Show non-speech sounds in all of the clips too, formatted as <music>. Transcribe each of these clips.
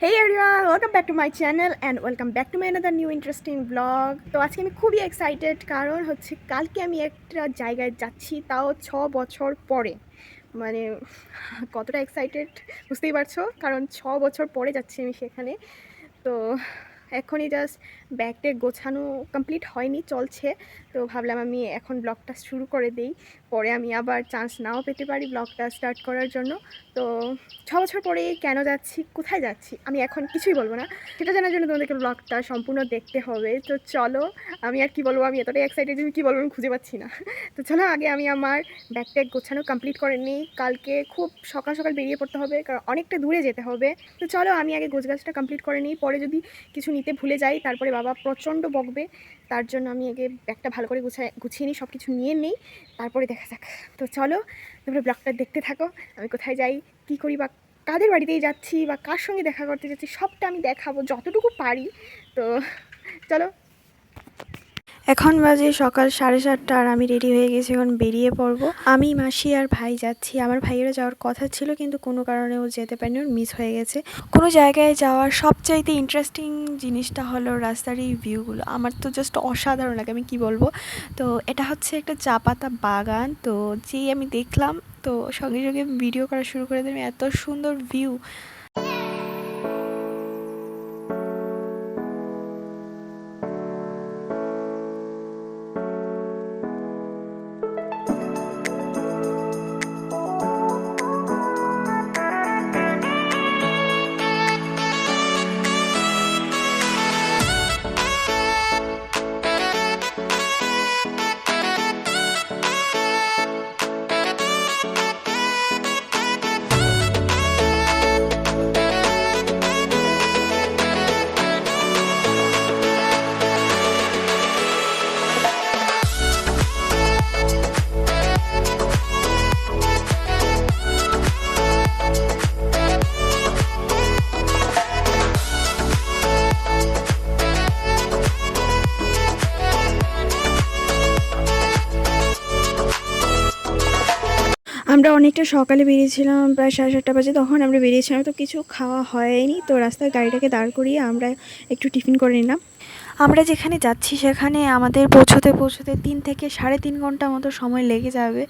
Hey everyone, welcome back to my channel and welcome back to my another new interesting vlog. তো আজকে আমি খুবই excited কারণ হচ্ছে কালকে আমি একটা জায়গায় যাচ্ছি তাও ছ বছর পরে। মানে কতটা এক্সাইটেড বুঝতেই পারছ? কারণ ছ বছর পরে যাচ্ছি আমি সেখানে। তো এখনই জাস্ট ব্যাগ ট্যাগ গোছানো কমপ্লিট হয়নি চলছে। তো ভাবলাম আমি এখন ব্লগটা শুরু করে দিই। পরে আমি আবার চান্স নাও পেতে পারি ব্লগটা স্টার্ট করার জন্য। তো ছ বছর পরে কেন যাচ্ছি, কোথায় যাচ্ছি, আমি এখন কিছুই বলব না। সেটা জানার জন্য তোমাদেরকে ব্লগটা সম্পূর্ণ দেখতে হবে। তো চলো, আমি আর কি বলব, আমি এতটাই এক্সাইটেড আমি কী বলব আমি খুঁজে পাচ্ছি না। তো চলো, আগে আমি আমার ব্যাগ ট্যাগ গোছানো কমপ্লিট করে নিই। কালকে খুব সকাল সকাল বেরিয়ে পড়তে হবে, কারণ অনেকটা দূরে যেতে হবে। তো চলো, আমি আগে গোছগাছটা কমপ্লিট করে নিই। পরে যদি কিছু নিতে ভুলে যাই, তারপরে বাবা প্রচণ্ড বকবে। তার জন্য আমি আগে ব্যাগটা ভালো করে গুছায় গুছিয়ে নিই সব কিছু নিয়ে নিই, তারপরে দেখা যাক। তো চলো, তোমরা ব্লগটা দেখতে থাকো, আমি কোথায় যাই, কি করি বা কাদের বাড়িতেই যাচ্ছি বা কার সঙ্গে দেখা করতে যাচ্ছি, সবটা আমি দেখাবো, যতটুকু পারি। তো চলো এখন বাজে সকাল সাড়ে সাতটা আর আমি রেডি হয়ে গেছি, এখন বেরিয়ে পড়ব। আমি, মাসি আর ভাই যাচ্ছি। আমার ভাইয়েরা যাওয়ার কথা ছিল, কিন্তু কোনো কারণে ও যেতে পারেনি, ওর মিস হয়ে গেছে। কোনো জায়গায় যাওয়ার সবচাইতে ইন্টারেস্টিং জিনিসটা হলো রাস্তার এই ভিউগুলো আমার তো জাস্ট অসাধারণ লাগে, আমি কি বলব? তো এটা হচ্ছে একটা চা পাতা বাগান। তো যেই আমি দেখলাম, তো সঙ্গে সঙ্গে ভিডিও করা শুরু করে দিলাম। এত সুন্দর ভিউ আমরা অনেকটা সকালে বেরিয়েছিলাম, প্রায় সাড়ে সাতটা বাজে, তখন আমরা বেরিয়েছিলাম, তো কিছু খাওয়া হয়নি। তো রাস্তায় গাড়িটাকে দাঁড় করিয়ে আমরা একটু টিফিন করে নিলাম। আমরা যেখানে যাচ্ছি সেখানে আমাদের পৌঁছতে পৌঁছতে তিন থেকে সাড়ে তিন ঘণ্টা মতো সময় লেগে যাবে।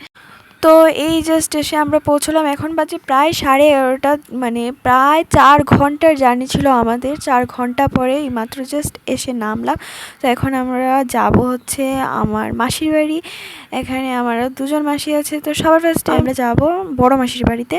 তো এই জাস্ট এসে আমরা পৌঁছলাম। এখন বাজে প্রায় সাড়ে এগারোটা মানে প্রায় চার ঘণ্টার জার্নি ছিল আমাদের। চার ঘণ্টা পরে এই মাত্র জাস্ট এসে নামলাম। তো এখন আমরা যাব হচ্ছে আমার মাসির বাড়ি। এখানে আমার দুজন মাসি আছে তো সবার ফার্স্টে আমরা যাব বড় মাসির বাড়িতে।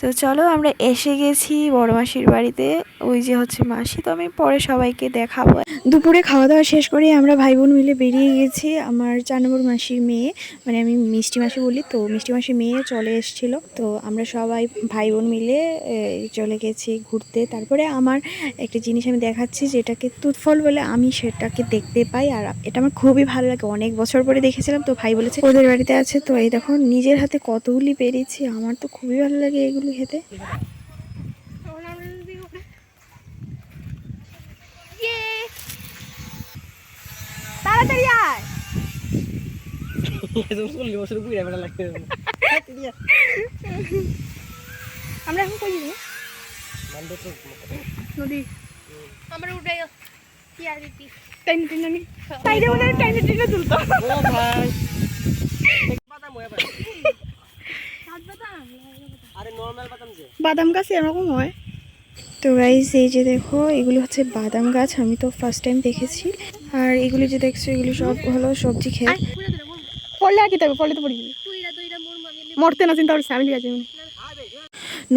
তো চলো আমরা এসে গেছি বড় মাসির বাড়িতে। ওই যে হচ্ছে মাসি, তো আমি পরে সবাইকে দেখাবো। দুপুরে খাওয়া দাওয়া শেষ করে আমরা ভাই বোন মিলে বেরিয়ে গেছি। আমার চার নম্বর মাসির মেয়ে মানে আমি মিষ্টি মাসি বলি তো, মিষ্টি মাসির মেয়ে চলে এসেছিল। তো আমরা সবাই ভাই বোন মিলে চলে গেছি ঘুরতে। তারপরে আমার একটা জিনিস আমি দেখাচ্ছি, যেটাকে তুৎফল বলে আমি সেটাকে দেখতে পাই। আর এটা আমার খুবই ভালো লাগে। অনেক বছর পরে দেখেছিলাম, তো ভাই বলেছে, ওদের বাড়িতে আছে। তো এই দেখো, নিজের হাতে কতগুলি পেরেছি। আমার তো খুবই ভালো লাগে এগুলি। খেতে তাড়াতাড়ি আয়। <laughs> বেড়া লাগতে আমরা এখন কই যাব? নদী। আমরা উঠে কি আর দিতি? টাইম টেনে আমি সাইডে টাইনে টেনে তুলতো। ও ভাই। বাদাম ভাই আরে বাদাম? যে বাদাম গাছ এরকম হয়। তো গাইস এই যে দেখো এগুলো হচ্ছে বাদাম গাছ আমি তো ফার্স্ট টাইম দেখেছি। আর এগুলি যে দেখছ এগুলি সব হলো সবজি খেয়ে পড়লে আর কি তবে পড়লে তো পড়ি মরতে না চিন্তা ফ্যামিলি আছে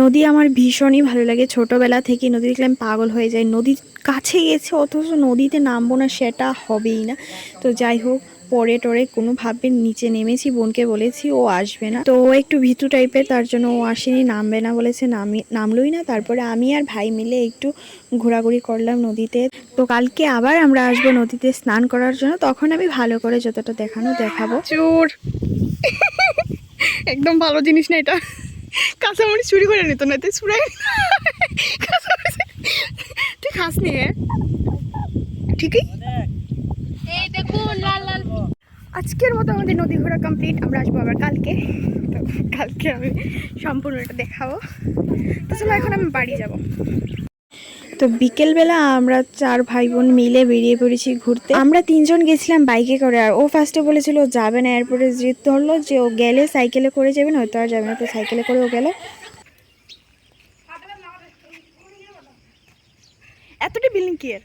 নদী আমার ভীষণই ভালো লাগে। ছোটবেলা থেকে নদী দেখলে আমি পাগল হয়ে যাই। নদীর কাছে গেছে অথচ নদীতে নামবো না সেটা হবেই না। তো যাই হোক পরে টরে কোনোভাবে নিচে নেমেছি, বোনকে বলেছি, ও আসবে না। তো একটু ভিতু টাইপের তার জন্য ও আসেনি, নামবে না বলেছে, নামি, নামলোই না। তারপরে আমি আর ভাই মিলে একটু ঘোরাঘুরি করলাম নদীতে। তো কালকে আবার আমরা আসব নদীতে স্নান করার জন্য। তখন আমি ভালো করে যতটা দেখানো দেখাবো। চোর! একদম ভালো জিনিস না এটা। কাঁচামরিচ চুরি করে নিত না তুই চুরাই তুই খাস নি ঠিকই এই দেখুন লাল লাল আজকের মতো আমাদের নদী ঘোরা কমপ্লিট আমরা আসব আবার কালকে। তো কালকে আমি সম্পূর্ণ এটা দেখাবো। তো চলো এখন আমি বাড়ি যাব। তো বিকেলবেলা আমরা চার ভাই বোন মিলে বেরিয়ে পড়েছি ঘুরতে। আমরা তিনজন গেছিলাম বাইকে করে আর ও ফার্স্টে বলেছিল ও যাবে না এরপরে জিদ ধরলো যে ও গেলে সাইকেলে করে যাবে না হয়তো আর যাবে না তো সাইকেলে করে ও গেল। এতটা বিল্ডিং কি এর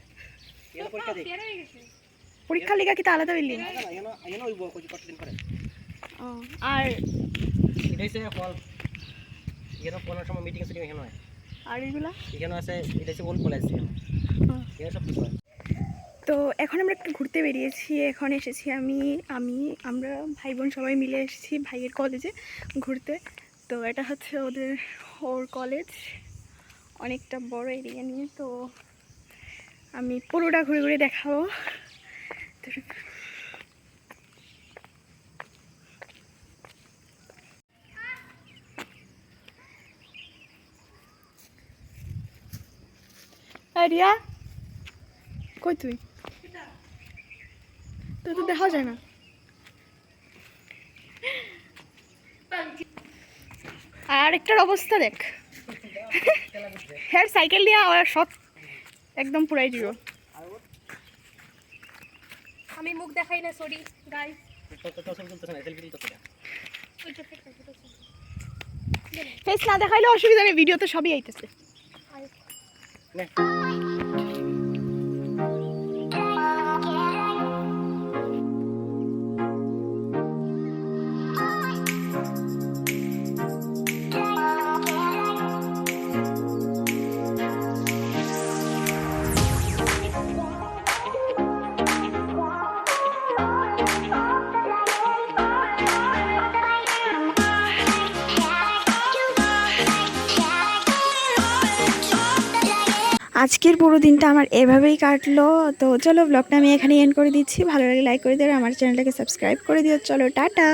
পরীক্ষা লেখা কি তা আলাদা বিল্ডিং না না এখানে এখানে ওই বউ কতদিন পরে। আর এখানে পনেরো সময় মিটিং সিটিং এখানে হয়। আর এগুলা? এখানে আছে এটা হচ্ছে ওল্ড কলেজ এখানে সব কিছু হয় তো এখন আমরা একটু ঘুরতে বেরিয়েছি এখন এসেছি আমি আমি আমরা ভাই বোন সবাই মিলে এসেছি ভাইয়ের কলেজে ঘুরতে। তো এটা হচ্ছে ওদের ওর কলেজ অনেকটা বড় এরিয়া নিয়ে। তো আমি পুরোটা ঘুরে ঘুরে দেখাবো। এই রিয়া কই তুই? তো তো দেখা যায় না। আর একটার অবস্থা দেখ। <laughs> হ্যাঁ সাইকেল আর সব একদম পুরাই দিও আমি মুখ দেখাই না সরি গাই তো তো ছবি তুলতেছে না সেলফি তুলতেছে না ওইটা ফেকা ফেকা ফেস না দেখাইলে অসুবিধা নেই ভিডিওতে সবই আইতেছে। আজকের পুরো দিনটা আমার এভাবেই কাটলো। তো চলো ব্লগটা আমি এখানে এন্ড করে দিচ্ছি। ভালো লাগে লাইক করে দিও আমার চ্যানেলটাকে সাবস্ক্রাইব করে দিও। চলো, টাটা!